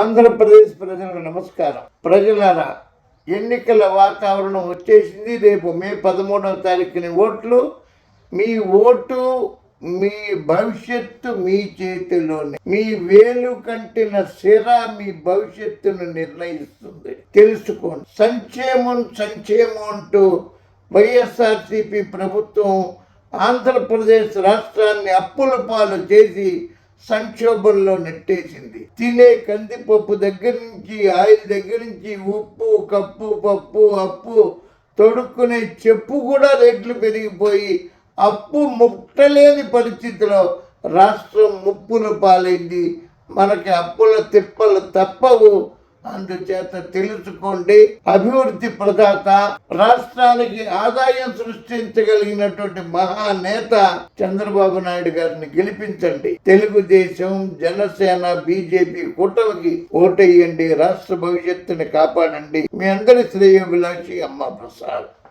ఆంధ్రప్రదేశ్ ప్రజలకు నమస్కారం. ప్రజలారా ఎన్నికల వాతావరణం వచ్చేసింది. రేపు మే పదమూడవ తారీఖుని ఓట్లు. మీ ఓటు మీ భవిష్యత్తు మీ చేతిలోనే. మీ వేలు కంటిన సిర మీ భవిష్యత్తును నిర్ణయిస్తుంది. తెలుసుకోండి. సంక్షేమం సంక్షేమం అంటూ వైఎస్ఆర్సీపీ ప్రభుత్వం ఆంధ్రప్రదేశ్ రాష్ట్రాన్ని అప్పుల పాలు చేసి సంక్షోభంలో నెట్టేసింది. తినే కందిపప్పు దగ్గర నుంచి ఆయిల్ దగ్గర నుంచి ఉప్పు కప్పు పప్పు అప్పు తొడుక్కునే చెప్పు కూడా రేట్లు పెరిగిపోయి అప్పు ముట్టలేని పరిస్థితిలో రాష్ట్రం ముప్పులు పాలైంది. మనకి అప్పుల తిప్పలు తప్పవు. అందుచేత తెలుసుకోండి. అభివృద్ధి ప్రదాత రాష్ట్రానికి ఆదాయం సృష్టించగలిగినటువంటి మహానేత చంద్రబాబు నాయుడు గారిని గెలిపించండి. తెలుగుదేశం జనసేన బీజేపీ కూటమికి ఓటేయండి. రాష్ట్ర భవిష్యత్తుని కాపాడండి. మీ అందరి శ్రేయోభిలాషి అమ్మ ప్రసాద్.